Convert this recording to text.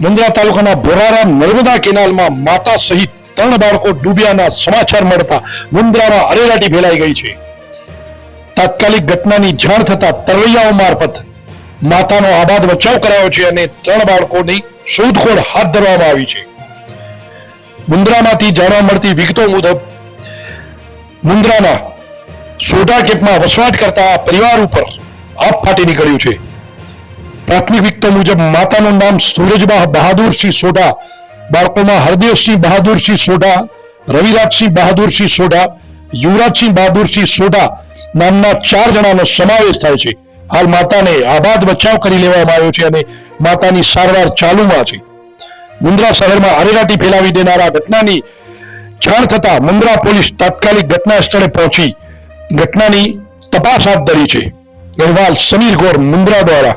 મુંદ્રા તાલુકાના ભોરારા નર્મદા કેનાલમાં માતા સહિત ત્રણ બાળકો ડૂબ્યાના સમાચાર મળતા મુંદ્રામાં અરેરાટી ફેલાઈ ગઈ છે. તાત્કાલિક ઘટનાની જાણ થતા તરવૈયાઓ મારફત માતાનો આબાદ બચાવ કરાયો છે અને ત્રણ બાળકોની શોધખોળ હાથ ધરવામાં આવી છે. મુંદ્રામાંથી જાણવા મળતી વિગતો મુજબ મુંદ્રાના સોઢા કેપમાં વસવાટ કરતા પરિવાર ઉપર આપ ફાટી નીકળ્યું છે. પ્રાથમિક વિગતો મુજબ માતાનું નામ સૂરજબા બહાદુરસિંહ સોઢા, બાળકોમાં હરદેવસિંહ બહાદુરસિંહ સોઢા, રવિરાજસિંહ બહાદુરસિંહ સોઢા, યુવરાજસિંહ બહાદુરસિંહ સોઢા નામના ચાર જણાનો સમાવેશ થાય છે. હાલ માતાને આબાદ બચાવ કરી લેવામાં આવ્યો છે અને માતાની સારવાર ચાલુમાં છે. મુન્દ્રા શહેરમાં અરેરાટી ફેલાવી દેનારા ઘટનાની જાણ થતા મુન્દ્રા પોલીસ તાત્કાલિક ઘટના સ્થળે પહોંચી. ઘટનાની તપાસ હાથ ધરી છે. અહેવાલ સમીર ગોર મુન્દ્રા દ્વારા.